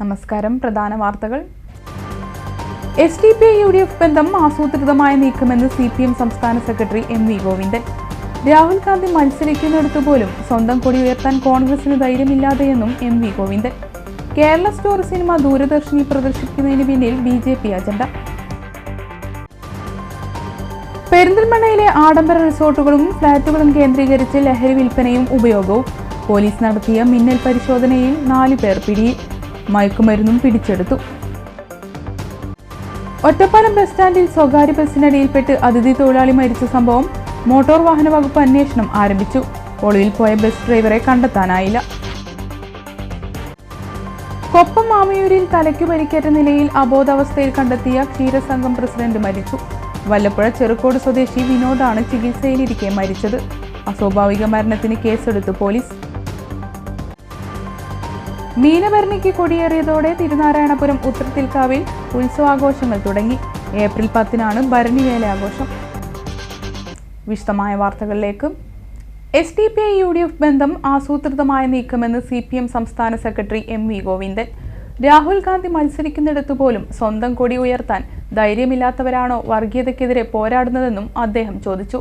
നമസ്കാരം. പ്രധാന വാർത്തകൾ. S D P I U D F ബന്ധം ആസൂത്രിതമായ നീക്കമെന്ന് സി പി എം സംസ്ഥാന secretary M V Govindan. Rahul Gandhi മത്സരിക്കുന്നിടത്തു പോലും സ്വന്തം കൊടി ഉയർത്താൻ കോൺഗ്രസിന് ധൈര്യമില്ലാതെയെന്നും M V Govindan. Kerala store cinema ദൂരദർശിനി പ്രദർശിപ്പിക്കുന്നതിന് പിന്നിൽ ബി ജെ പി അജണ്ട. പെരിന്തൽമണ്ണയിലെ ആഡംബര റിസോർട്ടുകളും ഫ്ളാറ്റുകളും കേന്ദ്രീകരിച്ച് ലഹരി വിൽപ്പനയും ഉപയോഗവും പോലീസ് നടത്തിയ മിന്നൽ പരിശോധനയിൽ നാലു പേർ പിടിയിൽ. മയക്കുമരുന്നും പിടിച്ചെടുത്തു. ഒറ്റപ്പാലം ബസ് സ്റ്റാൻഡിൽ സ്വകാര്യ ബസ്സിനടിയിൽപ്പെട്ട് അതിഥി തൊഴിലാളി മരിച്ച സംഭവം മോട്ടോർ വാഹന വകുപ്പ് അന്വേഷണം ആരംഭിച്ചു. ഒളിവിൽ പോയ ബസ് ഡ്രൈവറെ കണ്ടെത്താനായില്ല. കൊപ്പം മാമയൂരിൽ തലയ്ക്കു പരിക്കേറ്റ നിലയിൽ അബോധാവസ്ഥയിൽ കണ്ടെത്തിയ ക്ഷീരസംഘം പ്രസിഡന്റ് മരിച്ചു. വല്ലപ്പുഴ ചെറുക്കോട് സ്വദേശി വിനോദാണ് ചികിത്സയിലിരിക്കെ മരിച്ചത്. അസ്വാഭാവിക മരണത്തിന് കേസെടുത്തു പോലീസ് മീനഭരണിക്ക് കൊടിയേറിയതോടെ തിരുനാരായണപുരം ഉത്രത്തിൽക്കാവിൽ ഉത്സവാഘോഷങ്ങൾ തുടങ്ങി. ഏപ്രിൽ പത്തിനാണ് ഭരണിവേല ആഘോഷം വിശദമായ വാർത്തകളിലേക്ക്. S D P I U D F ബന്ധം ആസൂത്രിതമായ നീക്കമെന്ന് സി പി എം സംസ്ഥാന secretary M V Govindan. Rahul Gandhi മത്സരിക്കുന്നിടത്ത് പോലും സ്വന്തം കൊടി ഉയർത്താൻ ധൈര്യമില്ലാത്തവരാണോ വർഗീയതയ്ക്കെതിരെ പോരാടുന്നതെന്നും അദ്ദേഹം ചോദിച്ചു.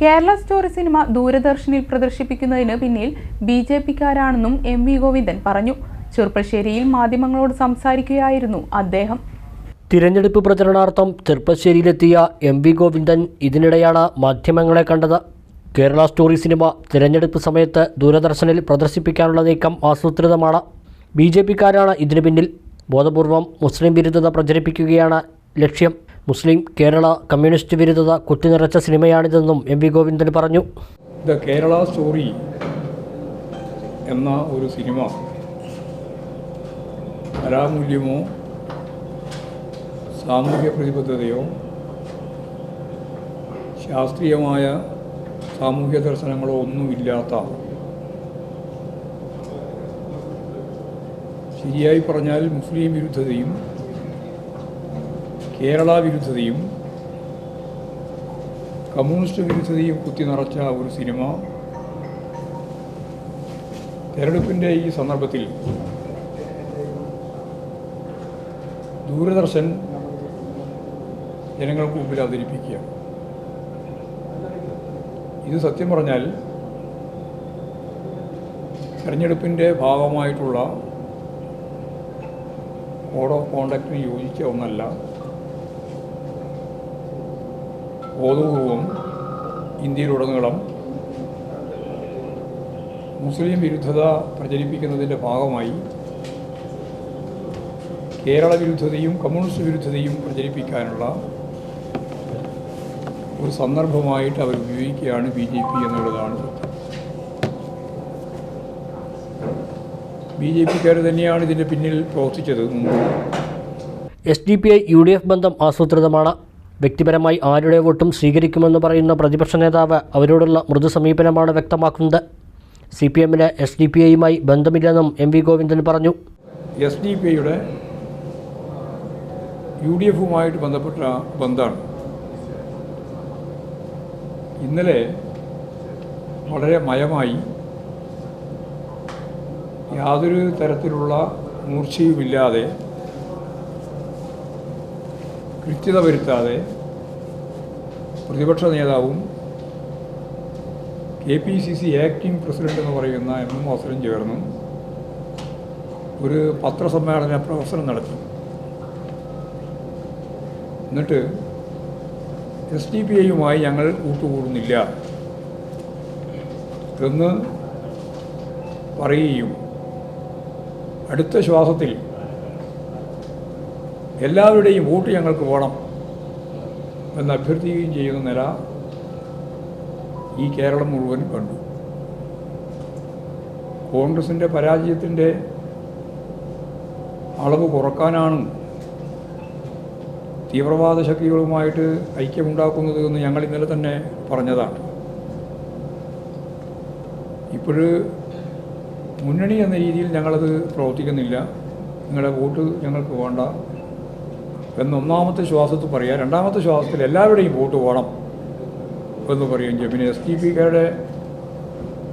കേരള സ്റ്റോറി സിനിമ ദൂരദർശനിൽ പ്രദർശിപ്പിക്കുന്നതിന് പിന്നിൽ ബി ജെ പിക്കാരാണെന്നും എം വി ഗോവിന്ദൻ പറഞ്ഞു. ചെറുപ്പശ്ശേരിയിൽ മാധ്യമങ്ങളോട് സംസാരിക്കുകയായിരുന്നു അദ്ദേഹം. തിരഞ്ഞെടുപ്പ് പ്രചരണാർത്ഥം ചെറുപ്പശ്ശേരിയിലെത്തിയ എം വി ഗോവിന്ദൻ ഇതിനിടെയാണ് മാധ്യമങ്ങളെ കണ്ടത്. കേരള സ്റ്റോറി സിനിമ തിരഞ്ഞെടുപ്പ് സമയത്ത് ദൂരദർശനിൽ പ്രദർശിപ്പിക്കാനുള്ള നീക്കം ആസൂത്രിതമാണ്. ബി ജെ പിക്കാരാണ് ഇതിനു പിന്നിൽ. ബോധപൂർവം മുസ്ലിം വിരുദ്ധത പ്രചരിപ്പിക്കുകയാണ് ലക്ഷ്യം. മുസ്ലിം കേരള കമ്മ്യൂണിസ്റ്റ് വിരുദ്ധത കുത്തിനിറച്ച സിനിമയാണിതെന്നും എം വി ഗോവിന്ദൻ പറഞ്ഞു. ദ കേരള സ്റ്റോറി എന്ന ഒരു സിനിമ കലാമൂല്യമോ സാമൂഹ്യ പ്രതിബദ്ധതയോ ശാസ്ത്രീയമായ സാമൂഹ്യ ദർശനങ്ങളോ ഒന്നുമില്ലാത്ത ശരിയായി പറഞ്ഞാൽ മുസ്ലിം വിരുദ്ധതയും കേരള വിരുദ്ധതയും കമ്മ്യൂണിസ്റ്റ് വിരുദ്ധതയും കുത്തി നിറച്ച ഒരു സിനിമ. തെരഞ്ഞെടുപ്പിന്റെ ഈ സന്ദർഭത്തിൽ ദൂരദർശൻ ജനങ്ങൾക്ക് മുമ്പിൽ അവതരിപ്പിക്കുക. ഇത് സത്യം പറഞ്ഞാൽ തെരഞ്ഞെടുപ്പിന്റെ ഭാഗമായിട്ടുള്ള കോഡ് ഓഫ് കോണ്ടക്റ്റിന് യോജിച്ച ഒന്നല്ല. ബോധപൂർവം ഇന്ത്യയിലുടനീളം മുസ്ലിം വിരുദ്ധത പ്രചരിപ്പിക്കുന്നതിന്റെ ഭാഗമായി കേരള വിരുദ്ധതയും കമ്മ്യൂണിസ്റ്റ് വിരുദ്ധതയും പ്രചരിപ്പിക്കാനുള്ള ഒരു സന്ദർഭമായിട്ട് അവർ ഉപയോഗിക്കുകയാണ് ബി ജെ പി എന്നുള്ളതാണ് ബി ജെ പിക്കാർ തന്നെയാണ് ഇതിന്റെ പിന്നിൽ പ്രവർത്തിച്ചത് S D P I U D F ബന്ധം ആസൂത്രിതമാണ്. വ്യക്തിപരമായി ആരുടെ വോട്ടും സ്വീകരിക്കുമെന്ന് പറയുന്ന പ്രതിപക്ഷ നേതാവ് അവരോടുള്ള മൃദു സമീപനമാണ് വ്യക്തമാക്കുന്നത്. സി പി എമ്മിന് എസ് ഡി പി ഐയുമായി ബന്ധമില്ലെന്നും എം വി ഗോവിന്ദൻ പറഞ്ഞു. എസ് ഡി പി ഐയുടെ യു ഡി എഫുമായിട്ട് ബന്ധപ്പെട്ട ബന്ധമാണ് ഇന്നലെ വളരെ മയമായി യാതൊരു തരത്തിലുള്ള മൂർച്ചയുമില്ലാതെ കൃത്യത വരുത്താതെ പ്രതിപക്ഷ നേതാവും K P C C acting president എന്ന് പറയുന്ന എം എം വാസനും ചേർന്ന് ഒരു പത്രസമ്മേളന പ്രവർത്തനം നടത്തി. എന്നിട്ട് എസ് ഡി പി ഐയുമായി ഞങ്ങൾ കൂട്ടുകൂടുന്നില്ല എന്ന് പറയുകയും അടുത്ത ശ്വാസത്തിൽ എല്ലാവരുടെയും വോട്ട് ഞങ്ങൾക്ക് വേണം എന്ന് അഭ്യർത്ഥിക്കുകയും ചെയ്യുന്ന നില ഈ കേരളം മുഴുവൻ കണ്ടു. കോൺഗ്രസിന്റെ പരാജയത്തിന്റെ അളവ് കുറക്കാനാണ് തീവ്രവാദ ശക്തികളുമായിട്ട് ഐക്യമുണ്ടാക്കുന്നത് എന്ന് ഞങ്ങൾ ഇന്നലെ തന്നെ പറഞ്ഞതാണ്. ഇപ്പോൾ മുന്നണി എന്ന രീതിയിൽ ഞങ്ങളത് പ്രവർത്തിക്കുന്നില്ല. നിങ്ങളുടെ വോട്ട് ഞങ്ങൾക്ക് വേണ്ട. എന്നൊന്നാമത്തെ ശ്വാസത്തിൽ പറയുക രണ്ടാമത്തെ ശ്വാസത്തിൽ എല്ലാവരുടെയും വോട്ട് വേണം എന്ന് പറയുകയും ചെയ്യും. പിന്നെ എസ് ടി കയുടെ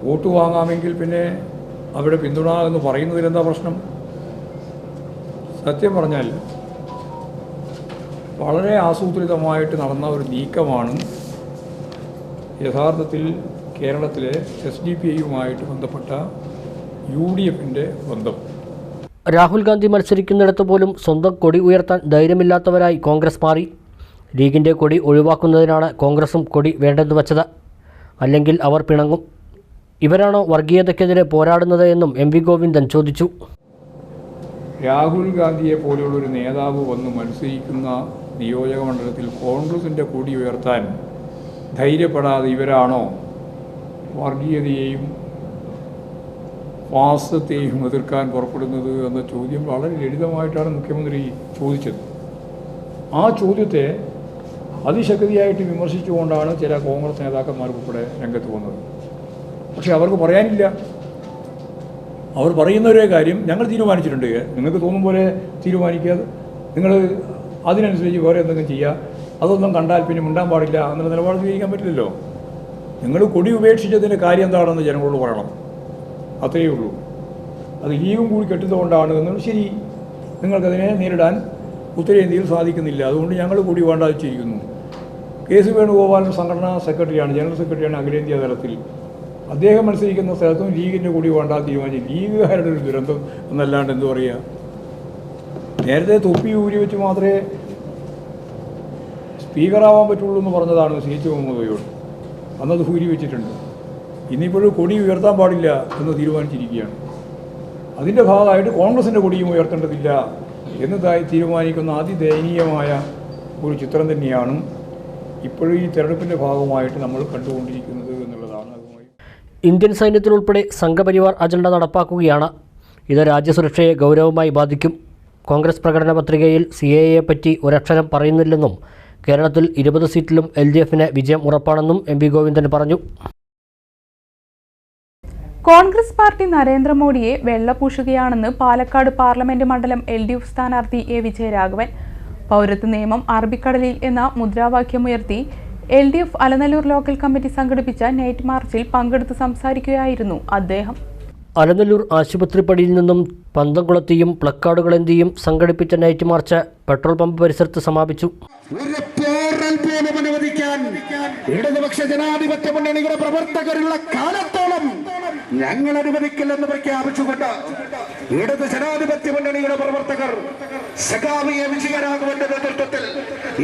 വോട്ട് വാങ്ങാമെങ്കിൽ പിന്നെ അവരുടെ പിന്തുണ എന്ന് പറയുന്നതിൽ എന്താ പ്രശ്നം? സത്യം പറഞ്ഞാൽ വളരെ ആസൂത്രിതമായിട്ട് നടന്ന ഒരു നീക്കമാണ് യഥാർത്ഥത്തിൽ കേരളത്തിലെ എസ് ഡി പി ഐയുമായിട്ട് ബന്ധപ്പെട്ട യു ഡി എഫിന്റെ ബന്ധം. രാഹുൽ ഗാന്ധി മത്സരിക്കുന്നിടത്ത് പോലും സ്വന്തം കൊടി ഉയർത്താൻ ധൈര്യമില്ലാത്തവരായി കോൺഗ്രസ് മാറി. ലീഗിന്റെ കൊടി ഒഴിവാക്കുന്നതിനാണ് കോൺഗ്രസും കൊടി വേണ്ടെന്ന് വച്ചത്. അല്ലെങ്കിൽ അവർ പിണങ്ങും. ഇവരാണോ വർഗീയതയ്ക്കെതിരെ പോരാടുന്നത് എന്നും എം വി ഗോവിന്ദൻ ചോദിച്ചു. രാഹുൽ ഗാന്ധിയെ പോലെയുള്ള ഒരു നേതാവ് വന്ന് മത്സരിക്കുന്ന നിയോജക മണ്ഡലത്തിൽ കോൺഗ്രസിന്റെ കൊടി ഉയർത്താൻ ധൈര്യപ്പെടാതെ ഇവരാണോ വർഗീയതയെയും ഫാസത്തെയും എതിർക്കാൻ പുറപ്പെടുന്നത് എന്ന ചോദ്യം വളരെ ലളിതമായിട്ടാണ് മുഖ്യമന്ത്രി ചോദിച്ചത്. ആ ചോദ്യത്തെ അതിശക്തിയായിട്ട് വിമർശിച്ചുകൊണ്ടാണ് ചില കോൺഗ്രസ് നേതാക്കന്മാർ ഉൾപ്പെടെ രംഗത്ത് വന്നത്. പക്ഷേ അവർക്ക് പറയാനില്ല. അവർ പറയുന്ന ഒരേ കാര്യം ഞങ്ങൾ തീരുമാനിച്ചിട്ടുണ്ട്. നിങ്ങൾക്ക് തോന്നും പോലെ തീരുമാനിക്കുക. നിങ്ങൾ അതിനനുസരിച്ച് വേറെ എന്തെങ്കിലും ചെയ്യുക. അതൊന്നും കണ്ടാൽ പിന്നെ മിണ്ടാൻ പാടില്ല. എന്നുള്ള നിലപാട് സ്വീകരിക്കാൻ പറ്റില്ലല്ലോ. നിങ്ങൾ കൊടി ഉപേക്ഷിച്ചതിന്റെ കാര്യം എന്താണെന്ന് ജനങ്ങളോട് പറയണം. അത്രയേ ഉള്ളൂ. അത് ഇനിയും കൂടി കെട്ടുന്നതുകൊണ്ടാണ് എന്നും ശരി. നിങ്ങൾക്കതിനെ നേരിടാൻ ഉത്തരേന്ത്യയിൽ സാധിക്കുന്നില്ല. അതുകൊണ്ട് ഞങ്ങൾ കൂടി വേണ്ട വെച്ചിരിക്കുന്നു കെ സി വേണുഗോപാലൻ സംഘടനാ സെക്രട്ടറിയാണ് ജനറൽ സെക്രട്ടറിയാണ് അഖിലേന്ത്യാ തലത്തിൽ. അദ്ദേഹം മത്സരിക്കുന്ന സ്ഥലത്തും ലീഗിന്റെ കൂടി വേണ്ട തീരുമാനിച്ചു. ലീഗുകാരുടെ ഒരു ദുരന്തം എന്നല്ലാണ്ട് എന്തു പറയുക നേരത്തെ തൊപ്പി ഊരി വെച്ച് മാത്രമേ സ്പീക്കറാവാൻ പറ്റുള്ളൂ എന്ന് പറഞ്ഞതാണ് സി എച്ച് മുഹമ്മദ് അന്നത് ഊരി വെച്ചിട്ടുണ്ട്. ഇന്നിപ്പോഴും കൊടി ഉയർത്താൻ പാടില്ല എന്ന് തീരുമാനിച്ചിരിക്കുകയാണ്. അതിന്റെ ഭാഗമായിട്ട് കോൺഗ്രസിന്റെ കൊടിയും ഉയർത്തേണ്ടതില്ല എന്നതായി തീരുമാനിക്കുന്ന അതിദയനീയമായ ഒരു ചിത്രം തന്നെയാണ് ഇപ്പോഴും ഈ തെരഞ്ഞെടുപ്പിന്റെ ഭാഗമായിട്ട് നമ്മൾ കണ്ടുകൊണ്ടിരിക്കുന്നത് എന്നുള്ളതാണ് അതുമായി. ഇന്ത്യൻ സൈന്യത്തിലുൾപ്പെടെ സംഘപരിവാർ അജണ്ട നടപ്പാക്കുകയാണ്. ഇത് രാജ്യസുരക്ഷയെ ഗൗരവമായി ബാധിക്കും. കോൺഗ്രസ് പ്രകടന പത്രികയിൽ സി എ എ പറ്റി ഒരക്ഷരം പറയുന്നില്ലെന്നും കേരളത്തിൽ ഇരുപത് സീറ്റിലും എൽ ഡി എഫിന് വിജയം ഉറപ്പാണെന്നും എം വി ഗോവിന്ദൻ പറഞ്ഞു. കോൺഗ്രസ് പാർട്ടി നരേന്ദ്രമോദിയെ വെള്ളപൂശുകയാണെന്ന് പാലക്കാട് പാർലമെന്റ് മണ്ഡലം എൽ ഡി എഫ് സ്ഥാനാർത്ഥി എ വിജയരാഘവൻ. പൗരത്വ നിയമം അറബിക്കടലിൽ എന്ന മുദ്രാവാക്യമുയർത്തി L D F Alanallur local committee സംഘടിപ്പിച്ച നൈറ്റ് മാർച്ചിൽ പങ്കെടുത്ത് സംസാരിക്കുകയായിരുന്നു അദ്ദേഹം. അലനല്ലൂർ ആശുപത്രിപ്പടിയിൽ നിന്നും പന്തംകുളത്തെയും പ്ലക്കാർഡുകളെന്തിയും സംഘടിപ്പിച്ച നൈറ്റ് മാർച്ച് പെട്രോൾ പമ്പ് പരിസരത്ത് സമാപിച്ചു. ഇടതുപക്ഷ ജനാധിപത്യ മുന്നണിയുടെ പ്രവർത്തകരുള്ള കാലത്തോളം ഞങ്ങൾ അനുവദിക്കില്ലെന്ന് പ്രഖ്യാപിച്ചുകൊണ്ട് ഇടത് ജനാധിപത്യ മുന്നണിയുടെ പ്രവർത്തകർ സഖാവിയ വിജയരാഘവന്റെ നേതൃത്വത്തിൽ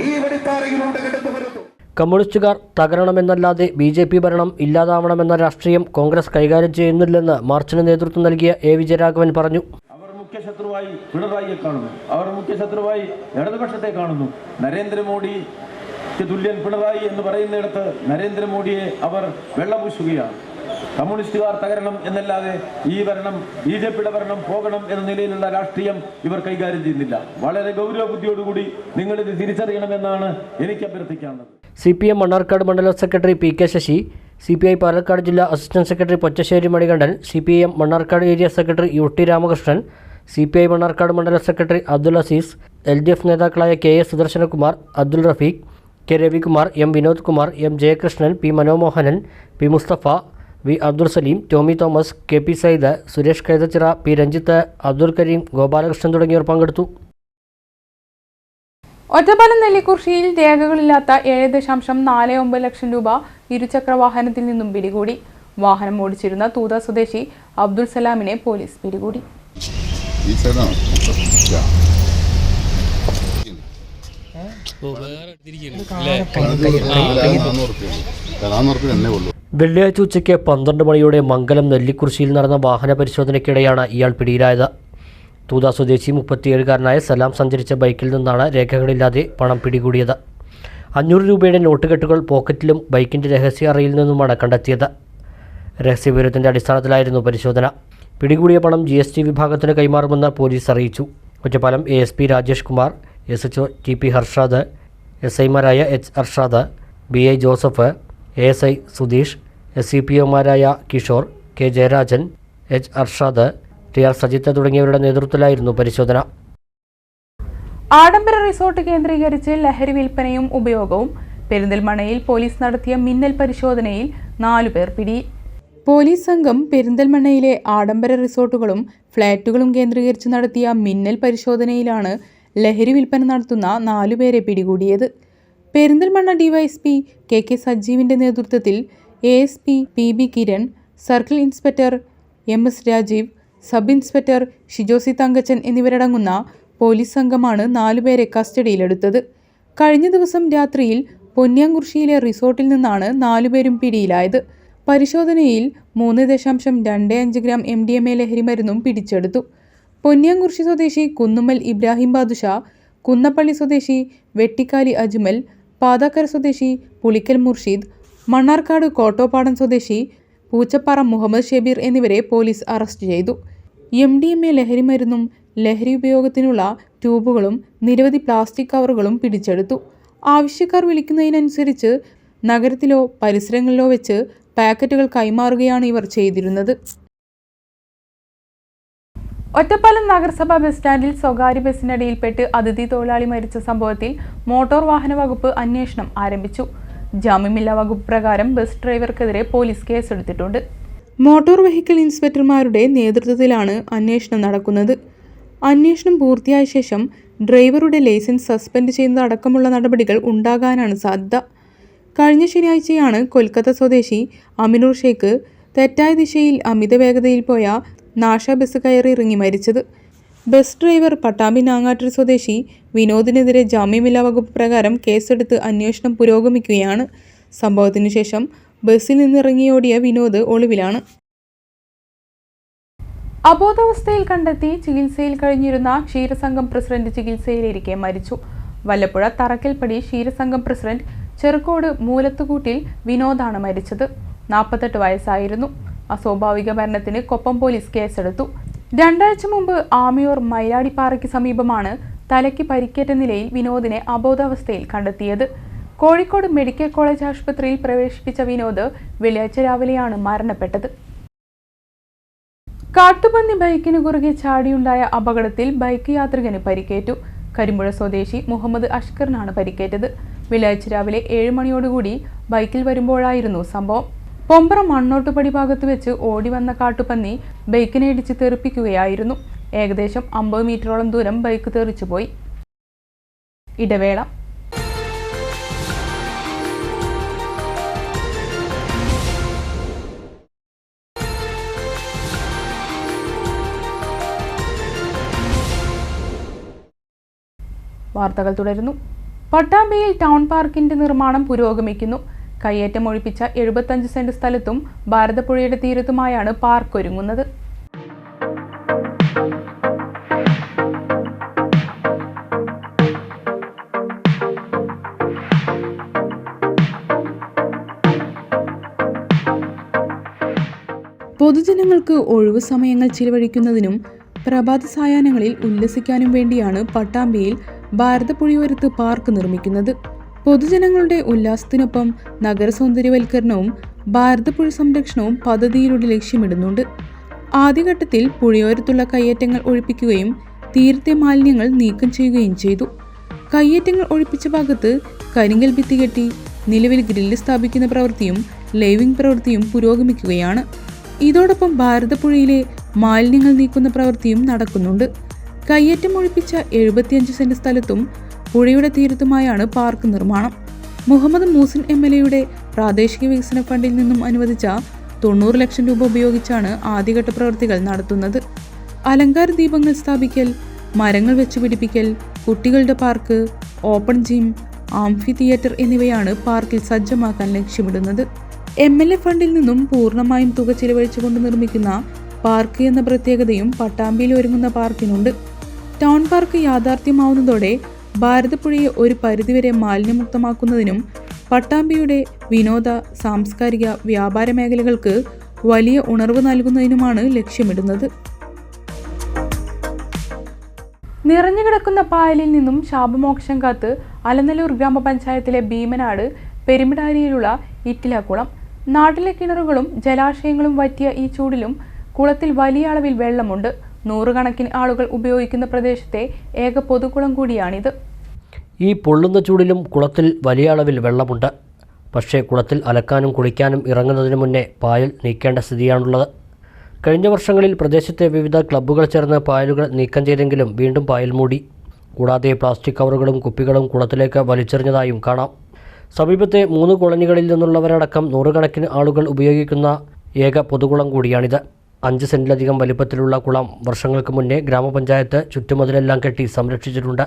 ഈ വെടിപ്പാറയിലൂടെ കിടന്നു വരുന്നു. കമ്മ്യൂണിസ്റ്റുകാർ തകരണമെന്നല്ലാതെ ബി ജെ പി ഭരണം ഇല്ലാതാവണമെന്ന രാഷ്ട്രീയം കോൺഗ്രസ് കൈകാര്യം ചെയ്യുന്നില്ലെന്ന് മാർച്ചിന് നേതൃത്വം നൽകിയ എ വിജയരാഘവൻ പറഞ്ഞു. അവർ മുഖ്യ ശത്രുവായി പിണറായിയെ കാണുന്നു. അവർ മുഖ്യ ശത്രുവായി ഇടതുപക്ഷത്തെ കാണുന്നു. നരേന്ദ്രമോദിക്ക് തുല്യൻ പിണറായി എന്ന് പറയുന്നിടത്ത് നരേന്ദ്രമോദിയെ അവർ വെള്ളപൂശുകയാണ് കമ്മ്യൂണിസ്റ്റുകാർ തകരണം എന്നല്ലാതെ ഈ ഭരണം ബി ജെ പിയുടെ ഭരണം പോകണം എന്ന നിലയിലുള്ള രാഷ്ട്രീയം ഇവർ കൈകാര്യം ചെയ്യുന്നില്ല. വളരെ ഗൗരവ ബുദ്ധിയോടുകൂടി നിങ്ങളിത് തിരിച്ചറിയണമെന്നാണ് എനിക്ക് അഭ്യർത്ഥിക്കാനുള്ളത്. സി പി എം മണ്ണാർക്കാട് മണ്ഡലം secretary P K Sasi C P I Palakkad ജില്ലാ assistant secretary Pottassery Manikandan C P M Mannarkkad area secretary U T Ramakrishnan C P I Mannarkkad മണ്ഡലം secretary Abdul Azeez L D F നേതാക്കളായ K S Sudarsanakumar Abdul Rafeeq K Ravikumar M Vinod Kumar M Jayakrishnan P Manomohanan P Musthafa V Abdul Saleem Tomy Thomas K P Sayyid Suresh Kaithachira P Ranjith Abdul Kareem Gopalakrishnan തുടങ്ങിയവർ പങ്കെടുത്തു ഒറ്റപ്പാലം നെല്ലിക്കുറിശ്ശിയിൽ രേഖകളില്ലാത്ത ഏഴ് ദശാംശം നാല് ഒമ്പത് ലക്ഷം രൂപ ഇരുചക്ര വാഹനത്തിൽ നിന്നും പിടികൂടി വാഹനം ഓടിച്ചിരുന്ന തൂത സ്വദേശി അബ്ദുൾ സലാമിനെ പോലീസ് പിടികൂടി ഈ വെള്ളിയാഴ്ച ഉച്ചയ്ക്ക് പന്ത്രണ്ട് മണിയോടെ മംഗലം നെല്ലിക്കുറിശിയിൽ നടന്ന വാഹന പരിശോധനയ്ക്കിടെയാണ് ഇയാൾ പിടിയിലായത്. തൂത സ്വദേശി മുപ്പത്തിയേഴുകാരനായ സലാം സഞ്ചരിച്ച ബൈക്കിൽ നിന്നാണ് രേഖകളില്ലാതെ പണം പിടികൂടിയത്. അഞ്ഞൂറ് രൂപയുടെ നോട്ടുകെട്ടുകൾ പോക്കറ്റിലും ബൈക്കിന്റെ രഹസ്യ അറയിൽ നിന്നുമാണ് കണ്ടെത്തിയത്. രഹസ്യവിവരത്തിന്റെ അടിസ്ഥാനത്തിലായിരുന്നു പരിശോധന. പിടികൂടിയ പണം ജി എസ് ടി വിഭാഗത്തിന് കൈമാറുമെന്ന് പോലീസ് അറിയിച്ചു. Ottapalam A S P Rajesh Kumar S H O T P Harshad S ഐമാരായ H Arshad B I Joseph S I Sudheesh S C P ഒമാരായ Kishore K Jayarajan H Arshad T R Sajith തുടങ്ങിയവരുടെ നേതൃത്വത്തിലായിരുന്നു പരിശോധന. ആഡംബര resort കേന്ദ്രീകരിച്ച് ലഹരി വിൽപ്പനയും ഉപയോഗവും പെരിന്തൽമണയിൽ police നടത്തിയ മിന്നൽ പരിശോധനയിൽ നാലുപേർ പിടി. പോലീസ് സംഘം പെരിന്തൽമണ്ണയിലെ ആഡംബര റിസോർട്ടുകളും ഫ്ളാറ്റുകളും കേന്ദ്രീകരിച്ച് നടത്തിയ മിന്നൽ പരിശോധനയിലാണ് ലഹരി വിൽപ്പന നടത്തുന്ന നാലുപേരെ പിടികൂടിയത്. പെരിന്തൽമണ്ണ ഡിവൈഎസ്പി കെ കെ സജീവിന്റെ നേതൃത്വത്തിൽ A S P P B Kiran circle inspector M S Rajeev sub inspector Shijosi Thankachan എന്നിവരടങ്ങുന്ന പോലീസ് സംഘമാണ് നാലുപേരെ കസ്റ്റഡിയിലെടുത്തത്. കഴിഞ്ഞ ദിവസം രാത്രിയിൽ പൊന്നിയാങ്കുർശിയിലെ റിസോർട്ടിൽ നിന്നാണ് നാലുപേരും പിടിയിലായത്. പരിശോധനയിൽ മൂന്ന് ദശാംശം രണ്ട് അഞ്ച് gram M D M A ലഹരി മരുന്നും പിടിച്ചെടുത്തു. പൊന്നിയാങ്കുർശി സ്വദേശി കുന്നുമ്മൽ ഇബ്രാഹിം ബാദുഷ കുന്നപ്പള്ളി സ്വദേശി വെട്ടിക്കാലി അജ്മൽ പാതാക്കര സ്വദേശി പുളിക്കൽ മുർഷീദ് മണ്ണാർക്കാട് കോട്ടോപ്പാടം സ്വദേശി പൂച്ചപ്പാറ മുഹമ്മദ് ഷെബീർ എന്നിവരെ പോലീസ് അറസ്റ്റ് ചെയ്തു. എം ഡി എം എ ലഹരി മരുന്നും ലഹരി ഉപയോഗത്തിനുള്ള ട്യൂബുകളും നിരവധി പ്ലാസ്റ്റിക് കവറുകളും പിടിച്ചെടുത്തു. ആവശ്യക്കാർ വിളിക്കുന്നതിനനുസരിച്ച് നഗരത്തിലോ പരിസരങ്ങളിലോ വെച്ച് പാക്കറ്റുകൾ കൈമാറുകയാണ് ഇവർ ചെയ്തിരുന്നത്. ഒറ്റപ്പാലം നഗരസഭ ബസ് സ്റ്റാൻഡിൽ സ്വകാര്യ ബസ്സിനടിയിൽപ്പെട്ട് അതിഥി തൊഴിലാളി മരിച്ച സംഭവത്തിൽ മോട്ടോർ വാഹന വകുപ്പ് അന്വേഷണം ആരംഭിച്ചു. ജാമ്യമില്ലാ വകുപ്പ് പ്രകാരം ബസ് ഡ്രൈവർക്കെതിരെ പോലീസ് കേസെടുത്തിട്ടുണ്ട്. മോട്ടോർ വെഹിക്കിൾ ഇൻസ്പെക്ടർമാരുടെ നേതൃത്വത്തിലാണ് അന്വേഷണം നടക്കുന്നത്. അന്വേഷണം പൂർത്തിയായ ശേഷം ഡ്രൈവറുടെ ലൈസൻസ് സസ്പെൻഡ് ചെയ്യുന്നതടക്കമുള്ള നടപടികൾ ഉണ്ടാകാനാണ് സാധ്യത. കഴിഞ്ഞ ശനിയാഴ്ചയാണ് കൊൽക്കത്ത സ്വദേശി അമിനൂർ ഷേഖ് തെറ്റായ ദിശയിൽ അമിത വേഗതയിൽ പോയ നാഷ ബസ് കയറി ഇറങ്ങി മരിച്ചത്. ബസ് ഡ്രൈവർ പട്ടാമ്പി നാങ്ങാട്ടിൽ സ്വദേശി വിനോദിനെതിരെ ജാമ്യമില്ലാ വകുപ്പ് പ്രകാരം കേസെടുത്ത് അന്വേഷണം പുരോഗമിക്കുകയാണ്. സംഭവത്തിനു ശേഷം ബസ്സിൽ നിന്നിറങ്ങിയോടിയ വിനോദ് ഒളിവിലാണ്. അബോധാവസ്ഥയിൽ കണ്ടെത്തി ചികിത്സയിൽ കഴിഞ്ഞിരുന്ന ക്ഷീരസംഘം പ്രസിഡന്റ് ചികിത്സയിലിരിക്കെ മരിച്ചു. വല്ലപ്പുഴ തറക്കൽപ്പടി ക്ഷീരസംഘം പ്രസിഡന്റ് ചെറുക്കോട് മൂലത്തുകൂട്ടിൽ വിനോദാണ് മരിച്ചത്. നാൽപ്പത്തെട്ട് വയസ്സായിരുന്നു. അസ്വാഭാവിക മരണത്തിന് കൊപ്പം പോലീസ് കേസെടുത്തു. രണ്ടാഴ്ച മുമ്പ് ആമിയൂർ മൈലാടിപ്പാറയ്ക്ക് സമീപമാണ് തലയ്ക്ക് പരിക്കേറ്റ നിലയിൽ വിനോദിനെ അബോധാവസ്ഥയിൽ കണ്ടെത്തിയത്. കോഴിക്കോട് മെഡിക്കൽ കോളേജ് ആശുപത്രിയിൽ പ്രവേശിപ്പിച്ച വിനോദ് വെള്ളിയാഴ്ച രാവിലെയാണ് മരണപ്പെട്ടത്. കാട്ടുപന്നി ബൈക്കിന് കുറുകെ ചാടിയുണ്ടായ അപകടത്തിൽ ബൈക്ക് യാത്രികന് പരിക്കേറ്റു. കരിമ്പുഴ സ്വദേശി മുഹമ്മദ് അഷ്കറിനാണ് പരിക്കേറ്റത്. വെള്ളിയാഴ്ച രാവിലെ ഏഴ് മണിയോടുകൂടി ബൈക്കിൽ വരുമ്പോഴായിരുന്നു സംഭവം. പൊമ്പറ മണ്ണോട്ടുപടി ഭാഗത്ത് വെച്ച് ഓടി വന്ന കാട്ടുപന്നി ബൈക്കിനെ ഇടിച്ച് തെറിപ്പിക്കുകയായിരുന്നു. ഏകദേശം അമ്പത് മീറ്ററോളം ദൂരം ബൈക്ക് തെറിച്ചുപോയി ഇടവേള. വാർത്തകൾ തുടരുന്നു. പട്ടാമ്പിയിൽ ടൗൺ പാർക്കിന്റെ നിർമ്മാണം പുരോഗമിക്കുന്നു. കയ്യേറ്റം ഒഴിപ്പിച്ച എഴുപത്തഞ്ച് സെന്റ് സ്ഥലത്തും ഭാരതപ്പുഴയുടെ തീരത്തുമായാണ് പാർക്ക് ഒരുങ്ങുന്നത്. പൊതുജനങ്ങൾക്ക് ഒഴിവു സമയങ്ങൾ ചിലവഴിക്കുന്നതിനും പ്രഭാത സായാഹ്നങ്ങളിൽ ഉല്ലസിക്കാനും വേണ്ടിയാണ് പട്ടാമ്പിയിൽ ഭാരതപ്പുഴയോരത്ത് പാർക്ക് നിർമ്മിക്കുന്നത്. പൊതുജനങ്ങളുടെ ഉല്ലാസത്തിനൊപ്പം നഗരസൗന്ദര്യവൽക്കരണവും ഭാരതപ്പുഴ സംരക്ഷണവും പദ്ധതിയിലൂടെ ലക്ഷ്യമിടുന്നുണ്ട്. ആദ്യഘട്ടത്തിൽ പുഴയോരത്തുള്ള കയ്യേറ്റങ്ങൾ ഒഴിപ്പിക്കുകയും തീരത്തെ മാലിന്യങ്ങൾ നീക്കം ചെയ്യുകയും ചെയ്തു. കയ്യേറ്റങ്ങൾ ഒഴിപ്പിച്ച ഭാഗത്ത് കരിങ്കൽ ഭിത്തി കെട്ടി നിലവിൽ ഗ്രില്ല് സ്ഥാപിക്കുന്ന പ്രവൃത്തിയും ലൈവിംഗ് പ്രവൃത്തിയും പുരോഗമിക്കുകയാണ്. ഇതോടൊപ്പം ഭാരതപ്പുഴയിലെ മാലിന്യങ്ങൾ നീക്കുന്ന പ്രവൃത്തിയും നടക്കുന്നുണ്ട്. കയ്യേറ്റം ഒഴിപ്പിച്ച എഴുപത്തിയഞ്ച് സെന്റ് സ്ഥലത്തും പുഴയുടെ തീരത്തുമായാണ് പാർക്ക് നിർമ്മാണം. മുഹമ്മദ് മൂസിൻ എം എൽ എയുടെ പ്രാദേശിക വികസന ഫണ്ടിൽ നിന്നും അനുവദിച്ച തൊണ്ണൂറ് ലക്ഷം രൂപ ഉപയോഗിച്ചാണ് ആദ്യഘട്ട പ്രവൃത്തികൾ നടത്തുന്നത്. അലങ്കാര ദീപങ്ങൾ സ്ഥാപിക്കൽ മരങ്ങൾ വെച്ച് പിടിപ്പിക്കൽ കുട്ടികളുടെ park open gym amphitheatre എന്നിവയാണ് പാർക്കിൽ സജ്ജമാക്കാൻ ലക്ഷ്യമിടുന്നത്. എം എൽ എ ഫണ്ടിൽ നിന്നും പൂർണമായും തുക ചിലവഴിച്ചുകൊണ്ട് നിർമ്മിക്കുന്ന പാർക്ക് എന്ന പ്രത്യേകതയും പട്ടാമ്പിയിൽ ഒരുങ്ങുന്ന പാർക്കിനുണ്ട്. ടൗൺ പാർക്ക് യാഥാർത്ഥ്യമാവുന്നതോടെ ഭാരതപ്പുഴയെ ഒരു പരിധിവരെ മാലിന്യമുക്തമാക്കുന്നതിനും പട്ടാമ്പിയുടെ വിനോദ സാംസ്കാരിക വ്യാപാര മേഖലകൾക്ക് വലിയ ഉണർവ് നൽകുന്നതിനുമാണ് ലക്ഷ്യമിടുന്നത്. നിറഞ്ഞുകിടക്കുന്ന പായലിൽ നിന്നും ശാപമോക്ഷം കാത്ത് അലനല്ലൂർ ഗ്രാമപഞ്ചായത്തിലെ ഭീമനാട് പെരുമിടാരിയിലുള്ള ഇറ്റിലക്കുളം. നാട്ടിലെ കിണറുകളും ജലാശയങ്ങളും വറ്റിയ ഈ ചൂടിലും കുളത്തിൽ വലിയ അളവിൽ വെള്ളമുണ്ട്. നൂറുകണക്കിന് ആളുകൾ ഉപയോഗിക്കുന്ന പ്രദേശത്തെ ഏക പൊതുകുളം കൂടിയാണിത്. ഈ പൊള്ളുന്ന ചൂടിലും കുളത്തിൽ വലിയ അളവിൽ വെള്ളമുണ്ട്. പക്ഷേ കുളത്തിൽ അലക്കാനും കുളിക്കാനും ഇറങ്ങുന്നതിന് മുന്നേ പായൽ നീക്കേണ്ട സ്ഥിതിയാണുള്ളത്. കഴിഞ്ഞ വർഷങ്ങളിൽ പ്രദേശത്തെ വിവിധ ക്ലബ്ബുകൾ ചേർന്ന് പായലുകൾ നീക്കം ചെയ്തെങ്കിലും വീണ്ടും പായൽ മൂടി. കൂടാതെ പ്ലാസ്റ്റിക് കവറുകളും കുപ്പികളും കുളത്തിലേക്ക് വലിച്ചെറിഞ്ഞതായും കാണാം. സമീപത്തെ മൂന്ന് കോളനികളിൽ നിന്നുള്ളവരടക്കം നൂറുകണക്കിന് ആളുകൾ ഉപയോഗിക്കുന്ന ഏക പൊതുകുളം കൂടിയാണിത്. അഞ്ച് സെന്റിലധികം വലിപ്പത്തിലുള്ള കുളം വർഷങ്ങൾക്ക് മുന്നേ ഗ്രാമപഞ്ചായത്ത് ചുറ്റുമതിലെല്ലാം കെട്ടി സംരക്ഷിച്ചിട്ടുണ്ട്.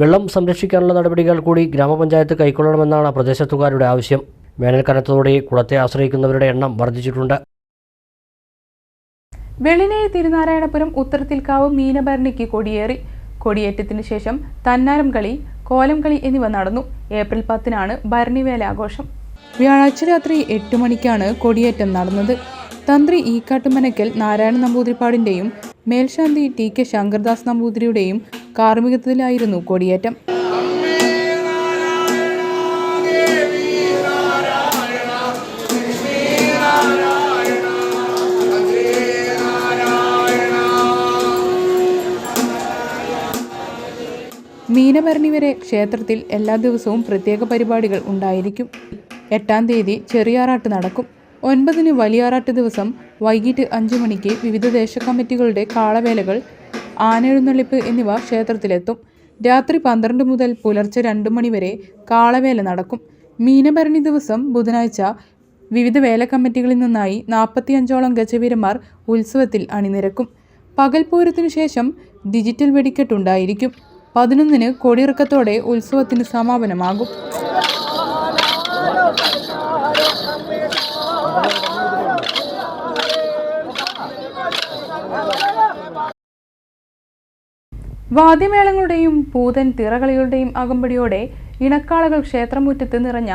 വെള്ളം സംരക്ഷിക്കാനുള്ള നടപടികൾ കൂടി ഗ്രാമപഞ്ചായത്ത് കൈക്കൊള്ളണമെന്നാണ് പ്രദേശത്തുകാരുടെ ആവശ്യം. വേനൽ കുളത്തെ ആശ്രയിക്കുന്നവരുടെ എണ്ണം വർദ്ധിച്ചിട്ടുണ്ട്. വെളിനേഴ് തിരുനാരായണപുരം ഉത്തരത്തിൽക്കാവ് മീനഭരണിക്ക് കൊടിയേറി. കൊടിയേറ്റത്തിന് ശേഷം തന്നാരം കളി കോലം കളി എന്നിവ നടന്നു. ഏപ്രിൽ പത്തിനാണ് ഭരണിവേല ആഘോഷം. വ്യാഴാഴ്ച രാത്രി എട്ട് മണിക്കാണ് കൊടിയേറ്റം നടന്നത്. തന്ത്രി ഈക്കാട്ടുമനക്കൽ നാരായണ നമ്പൂതിരിപ്പാടിന്റെയും മേൽശാന്തി ടി കെ ശങ്കർദാസ് നമ്പൂതിരിയുടെയും കാർമ്മികത്വത്തിലായിരുന്നു കൊടിയേറ്റം. മീനഭരണി വരെ ക്ഷേത്രത്തിൽ എല്ലാ ദിവസവും പ്രത്യേക പരിപാടികൾ ഉണ്ടായിരിക്കും. എട്ടാം തീയതി ചെറിയാറാട്ട് നടക്കും. ഒൻപതിന് വലിയാറാട്ട് ദിവസം വൈകിട്ട് അഞ്ചു മണിക്ക് വിവിധ ദേശ കമ്മിറ്റികളുടെ കാളവേലകൾ ആനെഴുന്നള്ളിപ്പ് എന്നിവ ക്ഷേത്രത്തിലെത്തും. രാത്രി പന്ത്രണ്ട് മുതൽ പുലർച്ചെ രണ്ട് മണിവരെ കാളവേല നടക്കും. മീനഭരണി ദിവസം ബുധനാഴ്ച വിവിധ വേല കമ്മിറ്റികളിൽ നിന്നായി നാൽപ്പത്തിയഞ്ചോളം ഗജവീരന്മാർ ഉത്സവത്തിൽ അണിനിരക്കും. പകൽപൂരത്തിനു ശേഷം ഡിജിറ്റൽ വെടിക്കെട്ടുണ്ടായിരിക്കും പതിനൊന്നിന് കൊടിയിറക്കത്തോടെ ഉത്സവത്തിന് സമാപനമാകും. വാദ്യമേളങ്ങളുടെയും പൂതൻ തിറകളികളുടെയും അകമ്പടിയോടെ ഇണക്കാളകൾ ക്ഷേത്രമുറ്റത്ത് നിറഞ്ഞ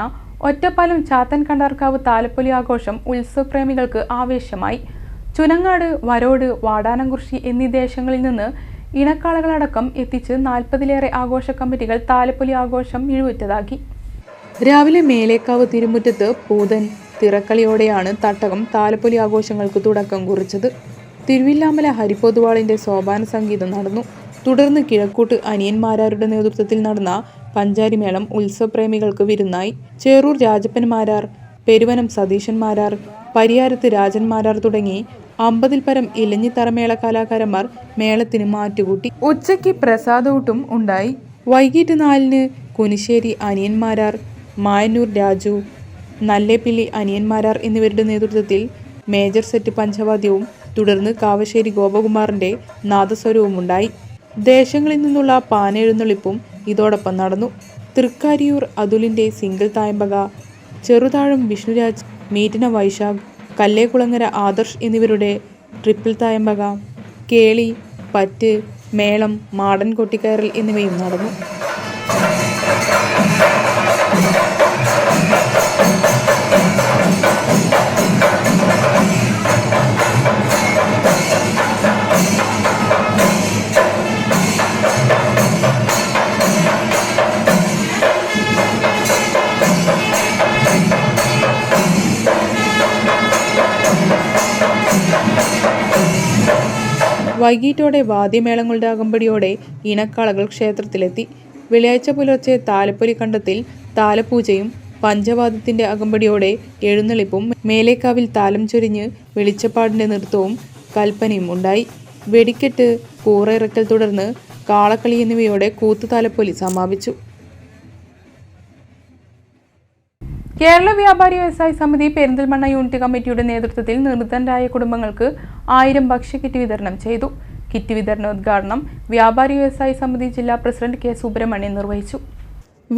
ഒറ്റപ്പാലം ചാത്തൻ കണ്ടാർക്കാവ് താലപ്പൊലി ആഘോഷം ഉത്സവപ്രേമികൾക്ക് ആവേശമായി. ചുനങ്ങാട് വരോട് വാടാനംകുറിശി എന്നീ ദേശങ്ങളിൽ നിന്ന് ഇണക്കാളകളടക്കം എത്തിച്ച് നാൽപ്പതിലേറെ ആഘോഷ കമ്മിറ്റികൾ താലപ്പൊലി ആഘോഷം മിഴുവുറ്റതാക്കി. രാവിലെ മേലേക്കാവ് തിരുമുറ്റത്ത് പൂതൻ തിറക്കളിയോടെയാണ് തട്ടകം താലപ്പൊലി ആഘോഷങ്ങൾക്ക് തുടക്കം കുറിച്ചത്. തിരുവില്ലാമല ഹരിപ്പൊതുവാളിന്റെ സോപാന സംഗീതം നടന്നു. തുടർന്ന് കിഴക്കൂട്ട് അനിയന്മാരാരുടെ നേതൃത്വത്തിൽ നടന്ന പഞ്ചാരിമേളം ഉത്സവപ്രേമികൾക്ക് വിരുന്നായി. ചേറൂർ രാജപ്പൻമാരാർ പെരുവനം സതീശന്മാരാർ പരിയാരത്ത് രാജന്മാരാർ തുടങ്ങി അമ്പതിൽ പരം ഇലഞ്ഞിത്തറമേള കലാകാരന്മാർ മേളത്തിന് മാറ്റുകൂട്ടി. ഉച്ചയ്ക്ക് പ്രസാദൂട്ടും ഉണ്ടായി. വൈകിട്ട് നാലിന് കുനിശ്ശേരി അനിയന്മാരാർ മായന്നൂർ രാജു നല്ലേപ്പിള്ളി അനിയന്മാരാർ എന്നിവരുടെ നേതൃത്വത്തിൽ മേജർ സെറ്റ് പഞ്ചവാദ്യവും തുടർന്ന് കാവശ്ശേരി ഗോപകുമാറിന്റെ നാദസ്വരവും ഉണ്ടായി. ദേശങ്ങളിൽ നിന്നുള്ള പാനെഴുന്നള്ളിപ്പും ഇതോടൊപ്പം നടന്നു. തൃക്കാരിയൂർ അതുലിന്റെ സിംഗിൾ തായമ്പക ചെറുതാഴം വിഷ്ണുരാജ് മീറ്റിന വൈശാഖ് കല്ലേക്കുളങ്ങര ആദർശ് എന്നിവരുടെ ട്രിപ്പിൾ തായമ്പക കേളി പറ്റ് മേളം മാടൻ കൊട്ടിക്കയറൽ എന്നിവയും നടന്നു. വൈകിട്ടോടെ വാദ്യമേളങ്ങളുടെ അകമ്പടിയോടെ ഇണക്കാളകൾ ക്ഷേത്രത്തിലെത്തി. വെള്ളിയാഴ്ച പുലർച്ചെ താലപ്പൊലി കണ്ടത്തിൽ താലപൂജയും പഞ്ചവാദത്തിന്റെ അകമ്പടിയോടെ എഴുന്നള്ളിപ്പും മേലേക്കാവിൽ താലം ചൊരിഞ്ഞ് വെളിച്ചപ്പാടിന്റെ നൃത്തവും കൽപ്പനയും ഉണ്ടായി. വെടിക്കെട്ട് കൂറയിറക്കൽ തുടർന്ന് കാളക്കളി എന്നിവയോടെ കൂത്തുതാലപ്പൊലി സമാപിച്ചു. കേരള വ്യാപാരി വ്യവസായ സമിതി പെരിന്തൽമണ്ണ യൂണിറ്റ് കമ്മിറ്റിയുടെ നേതൃത്വത്തിൽ നിർധനരായ കുടുംബങ്ങൾക്ക് ആയിരം ഭക്ഷ്യക്കിറ്റ് വിതരണം ചെയ്തു. കിറ്റ് വിതരണ ഉദ്ഘാടനം വ്യാപാരി വ്യവസായ സമിതി ജില്ലാ പ്രസിഡന്റ് കെ സുബ്രഹ്മണ്യൻ നിർവഹിച്ചു.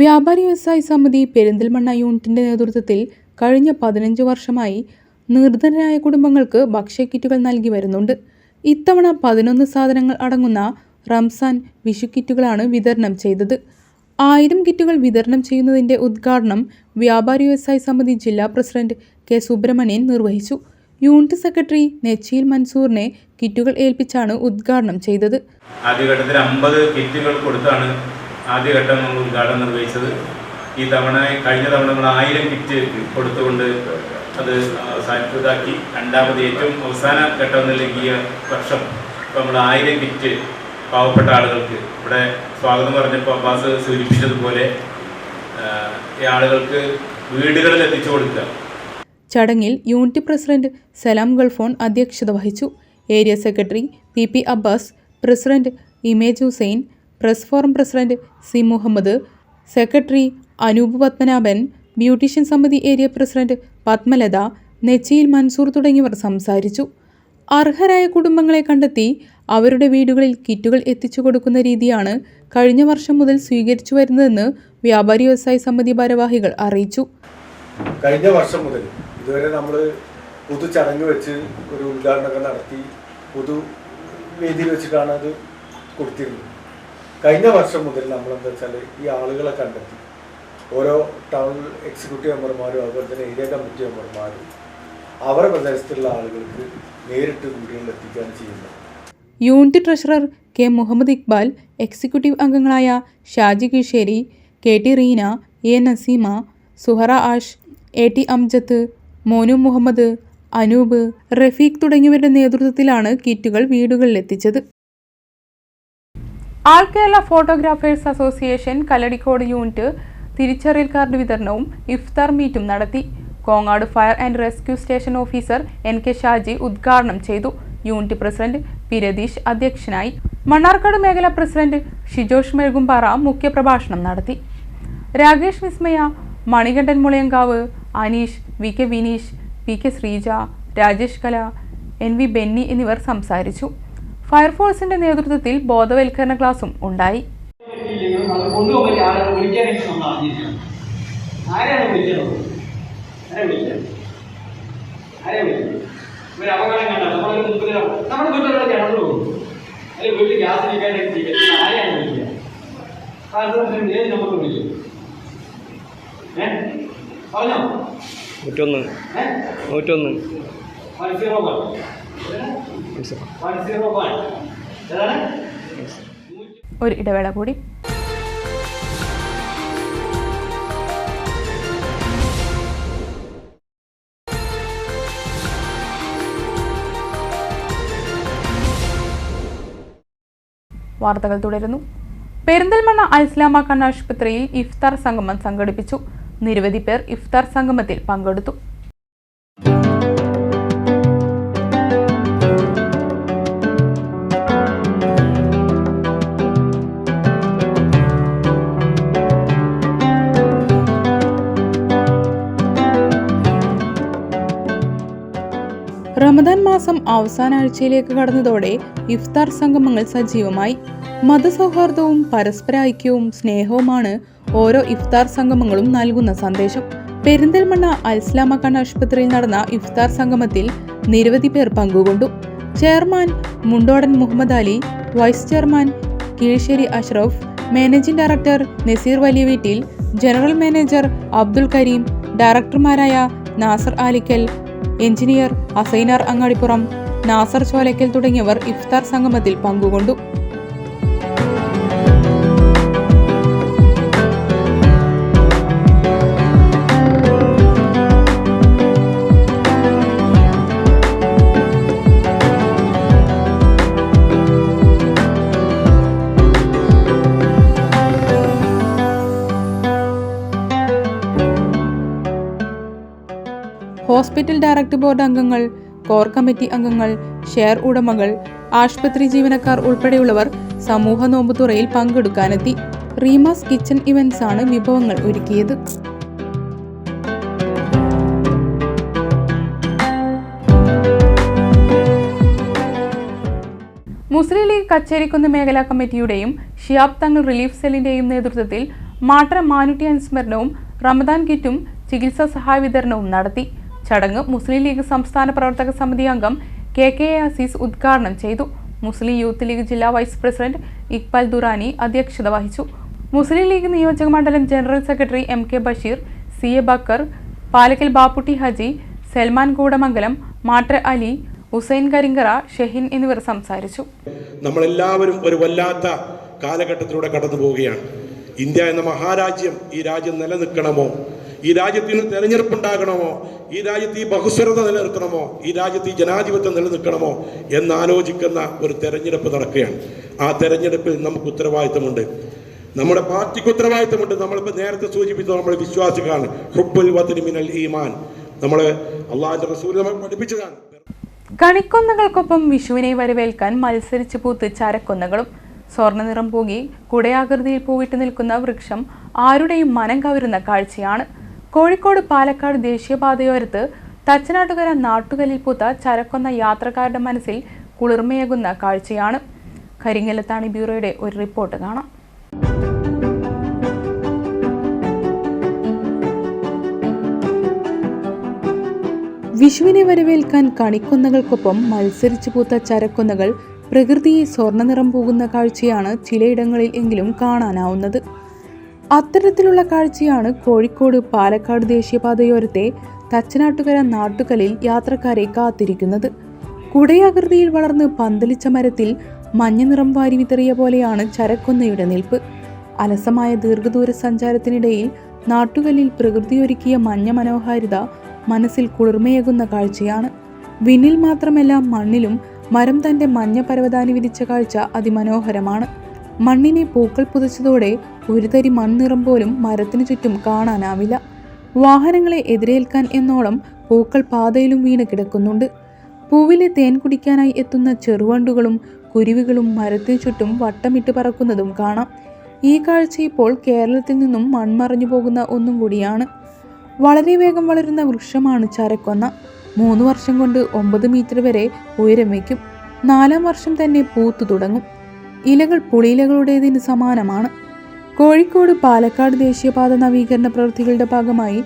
വ്യാപാരി വ്യവസായ സമിതി പെരിന്തൽമണ്ണ യൂണിറ്റിന്റെ നേതൃത്വത്തിൽ കഴിഞ്ഞ പതിനഞ്ച് വർഷമായി നിർധനരായ കുടുംബങ്ങൾക്ക് ഭക്ഷ്യക്കിറ്റുകൾ നൽകി വരുന്നുണ്ട്. ഇത്തവണ പതിനൊന്ന് സാധനങ്ങൾ അടങ്ങുന്ന റംസാൻ വിഷു കിറ്റുകളാണ് വിതരണം ചെയ്തത്. ആയിരം കിറ്റുകൾ വിതരണം ചെയ്യുന്നതിന്റെ ഉദ്ഘാടനം വ്യാപാരി വ്യവസായ സമിതി ജില്ലാ പ്രസിഡന്റ് കെ സുബ്രഹ്മണ്യൻ നിർവഹിച്ചു. യൂണിറ്റ് സെക്രട്ടറി നെച്ചിയിൽ മൻസൂറിനെ കിറ്റുകൾ ഏൽപ്പിച്ചാണ് ഉദ്ഘാടനം ചെയ്തത്. ആദ്യഘട്ടത്തിൽ അമ്പത് കിറ്റുകൾ കൊടുത്താണ് ആദ്യഘട്ടം നമ്മൾ ഉദ്ഘാടനം നിർവഹിച്ചത്. ഈ തവണ കഴിഞ്ഞ തവണ നമ്മൾ ആയിരം കിറ്റ് കൊടുത്തുകൊണ്ട് അത് അവസാനിച്ചതാക്കി രണ്ടാമത് ഏറ്റവും അവസാന ഘട്ടം നൽകിയ വർഷം നമ്മൾ ആയിരം കിറ്റ് പാവപ്പെട്ട ആളുകൾക്ക്. ഇവിടെ സ്വാഗതം പറഞ്ഞപ്പോൾ അബ്ബാസ് സൂചിപ്പിച്ചതുപോലെ ആളുകൾക്ക് വീടുകളിൽ എത്തിച്ചു കൊടുക്കുക. ചടങ്ങിൽ യൂണിറ്റ് പ്രസിഡന്റ് സലാം ഗൾഫോൺ അധ്യക്ഷത വഹിച്ചു. Area secretary P P Abbas president image Hussain press forum president C Muhammad secretary Anoop Padmanabhan beautician സമിതി ഏരിയ പ്രസിഡന്റ് പത്മലത നെച്ചിയിൽ മൻസൂർ തുടങ്ങിയവർ സംസാരിച്ചു. അർഹരായ കുടുംബങ്ങളെ കണ്ടെത്തി അവരുടെ വീടുകളിൽ കിറ്റുകൾ എത്തിച്ചു കൊടുക്കുന്ന രീതിയാണ് കഴിഞ്ഞ വർഷം മുതൽ സ്വീകരിച്ചു വരുന്നതെന്ന് വ്യാപാരി വ്യവസായ സമിതി ഭാരവാഹികൾ അറിയിച്ചു. കഴിഞ്ഞ വർഷം മുതൽ ഇതുവരെ നമ്മൾ പൊതു ചടങ്ങ് വെച്ച് ഒരു ഉദ്ഘാടനമൊക്കെ നടത്തി പൊതു വേദിയിൽ വെച്ചിട്ടാണ് അത് കൊടുത്തിരുന്നത്. കഴിഞ്ഞ വർഷം മുതൽ നമ്മൾ എന്താ വെച്ചാൽ ഈ ആളുകളെ കണ്ടെത്തി. ഓരോ ടൗൺ എക്സിക്യൂട്ടീവ് മെമ്പർമാരും അതുപോലെ തന്നെ ഏരിയ കമ്മിറ്റി മെമ്പർമാരും അവരുടെ പ്രദേശത്തുള്ള ആളുകൾക്ക് നേരിട്ട് വീടുകളിൽ എത്തിക്കുകയാണ് ചെയ്യുന്നത് unit treasurer K Muhammad Iqbal executive അംഗങ്ങളായ Shaji Kisheri K T Reena A Naseema Suhara Ash A T Amjath Monu Muhammad Anoop Rafeeq തുടങ്ങിയവരുടെ നേതൃത്വത്തിലാണ് കിറ്റുകൾ വീടുകളിലെത്തിച്ചത്. All Kerala photographers association Kalladikode unit തിരിച്ചറിയൽ കാർഡ് വിതരണവും ഇഫ്താർ മീറ്റും നടത്തി. Kongad fire and rescue station officer N K Shaji ഉദ്ഘാടനം ചെയ്തു. യൂണിറ്റ് പ്രസിഡന്റ് പി രതീഷ് അധ്യക്ഷനായി. മണ്ണാർക്കാട് മേഖല പ്രസിഡന്റ് ഷിജോഷ് മെഴുകുംപാറ മുഖ്യപ്രഭാഷണം നടത്തി. Rakesh Vismaya Manikandan Mulayankavu Aneesh V K Vineesh P K Sreeja Rajesh Kala N V Benny എന്നിവർ സംസാരിച്ചു. ഫയർഫോഴ്സിന്റെ നേതൃത്വത്തിൽ ബോധവൽക്കരണ ക്ലാസും ഉണ്ടായി. ആരെയാണ് വിളിക്കുന്നത് ആരെ ആരെ ഒരു അപകടം കണ്ടാൽ മുമ്പിൽ നമ്മുടെ വീട്ടിലുള്ള കിടന്നു പോകും. അല്ലെങ്കിൽ വീട്ടിൽ ഗ്യാസ് ആരെയാണ് വിളിക്കുക ഏത് നമ്പർ വിളിക്കും ഏ? പറഞ്ഞോ? നൂറ്റൊന്ന്. ഏ? നൂറ്റൊന്ന്. One zero one. One zero. One ഏതാണ്? ഒരു ഇടവേള കൂടി വാർത്തകൾ തുടരുന്നു. പെരിന്തൽമണ്ണ അൽസ്ലാമ കണ്ണാശുപത്രിയിൽ ഇഫ്താർ സംഗമം സംഘടിപ്പിച്ചു. നിരവധി പേർ ഇഫ്താർ സംഗമത്തിൽ പങ്കെടുത്തു. റമദാൻ മാസം അവസാന ആഴ്ചയിലേക്ക് കടന്നതോടെ ഇഫ്താർ സംഗമങ്ങൾ സജീവമായി. മതസൗഹാർദ്ദവും പരസ്പര ഐക്യവും സ്നേഹവുമാണ് ഓരോ ഇഫ്താർ സംഗമങ്ങളും നൽകുന്ന സന്ദേശം. പെരിന്തൽമണ്ണ അൽസ്ലാമ ഖാൻ ആശുപത്രിയിൽ നടന്ന ഇഫ്താർ സംഗമത്തിൽ നിരവധി പേർ പങ്കുകൊണ്ടു. Chairman Mundodan Muhammad Ali vice chairman Keezhssery Ashraf managing director Naseer വലിയ വീട്ടിൽ ജനറൽ മാനേജർ അബ്ദുൽ കരീം ഡയറക്ടർമാരായ നാസർ ആലിക്കൽ എഞ്ചിനീയർ അസൈനാർ അങ്ങാടിപ്പുറം നാസർ ചോലയ്ക്കൽ തുടങ്ങിയവർ ഇഫ്താർ സംഗമത്തിൽ പങ്കുകൊണ്ടു. ഹോസ്പിറ്റൽ ഡയറക്ടർ ബോർഡ് അംഗങ്ങൾ കോർ കമ്മിറ്റി അംഗങ്ങൾ ഷെയർ ഉടമകൾ ആശുപത്രി ജീവനക്കാർ ഉൾപ്പെടെയുള്ളവർ സമൂഹ നോമ്പുതുറയിൽ പങ്കെടുക്കാനെത്തി. റീമാസ് കിച്ചൺ ഇവന്റ്സ് ആണ് വിഭവങ്ങൾ ഒരുക്കിയത്. മുസ്ലിം ലീഗ് കച്ചേരിക്കുന്ന് മേഖലാ കമ്മിറ്റിയുടെയും ഷിയാബ് തങ്ങൾ റിലീഫ് സെല്ലിന്റെയും നേതൃത്വത്തിൽ മാട്ര മാനുട്ടി അനുസ്മരണവും റമദാൻ കിറ്റും ചികിത്സാ സഹായ വിതരണവും നടത്തി. ചടങ്ങ് മുസ്ലിം ലീഗ് സംസ്ഥാന പ്രവർത്തക സമിതി അംഗം കെ കെ അസീസ് ഉദ്ഘാടനം ചെയ്തു. മുസ്ലിം യൂത്ത് ലീഗ് ജില്ലാ വൈസ് പ്രസിഡന്റ് ഇക്ബാൽ ദുറാനി അധ്യക്ഷത വഹിച്ചു. മുസ്ലിം ലീഗ് നിയോജക മണ്ഡലം general secretary M K Basheer C A Bakkar Palakkal Bapputty Haji Salman Koodamangalam മാട്ര Ali Hussain Karinkara Shehin എന്നിവർ സംസാരിച്ചു. നമ്മളെല്ലാവരും ഒരു വല്ലാത്ത കാലഘട്ടത്തിലൂടെ കടന്നു പോവുകയാണ് ഇന്ത്യ എന്ന മഹാരാജ്യം ഈ രാജ്യം നിലനിൽക്കണമോ? ഈ രാജ്യത്തിന് തെരഞ്ഞെടുപ്പുണ്ടാകണമോ? ഈ രാജ്യത്ത് ഈ ബഹുസ്വരത നിലനിർത്തണമോ? ഈ രാജ്യത്ത് ഈ ജനാധിപത്യം നിലനിൽക്കണമോ? എന്നാലോചിക്കുന്ന ഒരു തെരഞ്ഞെടുപ്പ് നടക്കുകയാണ്. ആ തെരഞ്ഞെടുപ്പിൽ നമുക്ക് ഉത്തരവാദിത്തമുണ്ട്. നമ്മുടെ പാർട്ടിക്ക് ഉത്തരവാദിത്തമുണ്ട്. നമ്മളിപ്പോൾ നേരത്തെ സൂചിപ്പിച്ച നമ്മൾ വിശ്വാസികളാണ്. ഹുബുൽ വത്തിന് മിനൽ ഈമാൻ. നമ്മൾ അള്ളാഹിന്റെ റസൂൽ നമ്മൾ പഠിപ്പിച്ചതാണ്. കണിക്കൊന്നകൾക്കൊപ്പം വിഷുവിനെ വരവേൽക്കാൻ മത്സരിച്ച് പൂത്ത് ചരക്കൊന്നകളും സ്വർണ നിറം പൂകി കുടയാകൃതിയിൽ പൂവിട്ട് നിൽക്കുന്ന വൃക്ഷം ആരുടെയും മനം കവരുന്ന കാഴ്ചയാണ് കോഴിക്കോട് പാലക്കാട് ദേശീയപാതയോരത്ത് തച്ചനാട്ടുകര നാട്ടുകലിൽ പൂത്ത ചരക്കുന്ന യാത്രക്കാരുടെ മനസ്സിൽ കുളിർമയേകുന്ന കാഴ്ചയാണ്. കരിങ്ങലത്താണി ബ്യൂറോയുടെ ഒരു റിപ്പോർട്ട് കാണാം. വിഷുവിനെ വരവേൽക്കാൻ കണിക്കൊന്നകൾക്കൊപ്പം മത്സരിച്ചു പൂത്ത ചരക്കൊന്നകൾ പ്രകൃതിയെ സ്വർണനിറം പോകുന്ന കാഴ്ചയാണ് ചിലയിടങ്ങളിൽ എങ്കിലും കാണാനാവുന്നത്. അത്തരത്തിലുള്ള കാഴ്ചയാണ് കോഴിക്കോട് പാലക്കാട് ദേശീയപാതയോരത്തെ തച്ചനാട്ടുകര നാട്ടുകലിൽ യാത്രക്കാരെ കാത്തിരിക്കുന്നത്. കുടയാകൃതിയിൽ വളർന്ന് പന്തലിച്ച മരത്തിൽ മഞ്ഞ നിറം വാരി വിതറിയ പോലെയാണ് ചരക്കൊന്നയുടെ നിൽപ്പ്. അലസമായ ദീർഘദൂര സഞ്ചാരത്തിനിടയിൽ നാട്ടുകല്ലിൽ പ്രകൃതിയൊരുക്കിയ മഞ്ഞ മനോഹാരിത മനസ്സിൽ കുളിർമയേകുന്ന കാഴ്ചയാണ്. വിണ്ണിൽ മാത്രമല്ല മണ്ണിലും മരം തന്റെ മഞ്ഞ പരവതാനി വിരിച്ച കാഴ്ച അതിമനോഹരമാണ്. മണ്ണിനെ പൂക്കൾ പുതച്ചതോടെ ഒരു തരി മൺനിറം പോലും മരത്തിനു ചുറ്റും കാണാനാവില്ല. വാഹനങ്ങളെ എതിരേൽക്കാൻ എന്നോളം പൂക്കൾ പാതയിലും വീണ് കിടക്കുന്നുണ്ട്. പൂവിലെ തേൻ കുടിക്കാനായി എത്തുന്ന ചെറുവണ്ടുകളും കുരുവികളും മരത്തിനു ചുറ്റും വട്ടമിട്ട് പറക്കുന്നതും കാണാം. ഈ കാഴ്ച ഇപ്പോൾ കേരളത്തിൽ നിന്നും മൺമറഞ്ഞു പോകുന്ന ഒന്നും കൂടിയാണ്. വളരെ വേഗം വളരുന്ന വൃക്ഷമാണ് ചരക്കൊന്ന. മൂന്ന് വർഷം കൊണ്ട് ഒമ്പത് മീറ്റർ വരെ ഉയരം വയ്ക്കും. നാലാം വർഷം തന്നെ പൂത്തു തുടങ്ങും. ഇലകൾ പുളിയിലകളുടേതിന് സമാനമാണ്. കോഴിക്കോട് പാലക്കാട് ദേശീയപാത നവീകരണ പ്രവൃത്തികളുടെ ഭാഗമായി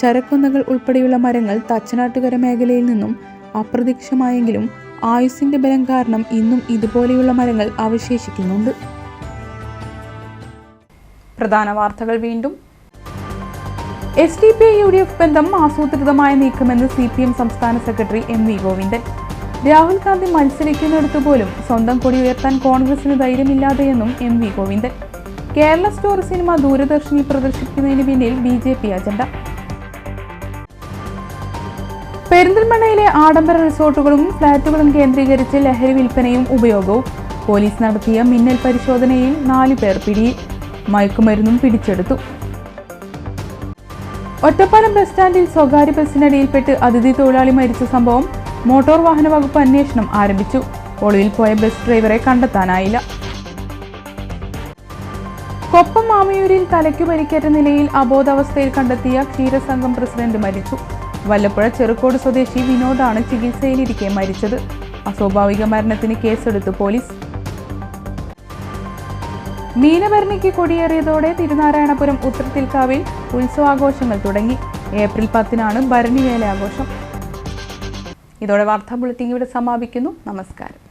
ചരക്കുന്നകൾ ഉൾപ്പെടെയുള്ള മരങ്ങൾ തച്ചനാട്ടുകര മേഖലയിൽ നിന്നും അപ്രത്യക്ഷമായെങ്കിലും ആയുസിന്റെ ബലം കാരണം ഇന്നും ഇതുപോലെയുള്ള മരങ്ങൾ അവശേഷിക്കുന്നുണ്ട്. പ്രധാന വാർത്തകൾ വീണ്ടും. S D P U D F ബന്ധം ആസൂത്രിതമായ നീക്കമെന്ന് സി പി എം സംസ്ഥാന secretary M V Govindan. Rahul Gandhi മത്സരിക്കുന്നിടത്തു പോലും സ്വന്തം കൊടി ഉയർത്താൻ കോൺഗ്രസിന് ധൈര്യമില്ലാതെയെന്നും M V Govindan. Kerala story cinema ദൂരദർശിനി പ്രദർശിപ്പിക്കുന്നതിന് പിന്നിൽ ബി ജെ പി അജണ്ട. പെരിന്തൽമണ്ണയിലെ ആഡംബര റിസോർട്ടുകളും ഫ്ളാറ്റുകളും കേന്ദ്രീകരിച്ച് ലഹരി വിൽപ്പനയും ഉപയോഗവും. പോലീസ് നടത്തിയ മിന്നൽ പരിശോധനയിൽ നാലു പേർ പിടിയിൽ. മയക്കുമരുന്നും പിടിച്ചെടുത്തു. ഒറ്റപ്പാലം ബസ് സ്റ്റാൻഡിൽ സ്വകാര്യ ബസ്സിനടിയിൽപ്പെട്ട് അതിഥി തൊഴിലാളി മരിച്ച സംഭവം മോട്ടോർ വാഹന വകുപ്പ് അന്വേഷണം ആരംഭിച്ചു. ഒളിവിൽ പോയ ബസ് ഡ്രൈവറെ കണ്ടെത്താനായില്ല. കൊപ്പം മാമയൂരിൽ തലയ്ക്കു പരിക്കേറ്റ നിലയിൽ അബോധാവസ്ഥയിൽ കണ്ടെത്തിയ ക്ഷീരസംഘം പ്രസിഡന്റ് മരിച്ചു. വല്ലപ്പുഴ ചെറുക്കോട് സ്വദേശി വിനോദാണ് ചികിത്സയിലിരിക്കെ മരിച്ചത്. അസ്വാഭാവിക മരണത്തിന് കേസെടുത്തു പോലീസ്. മീനഭരണിക്ക് കൊടിയേറിയതോടെ തിരുനാരായണപുരം ഉത്രത്തിൽക്കാവിൽ ഉത്സവാഘോഷങ്ങൾ തുടങ്ങി. ഏപ്രിൽ പത്തിനാണ് ഭരണിവേല ആഘോഷം ഇതോടെ വാർത്താ ബുള്ളറ്റിൻ ഇവിടെ സമാപിക്കുന്നു. നമസ്കാരം.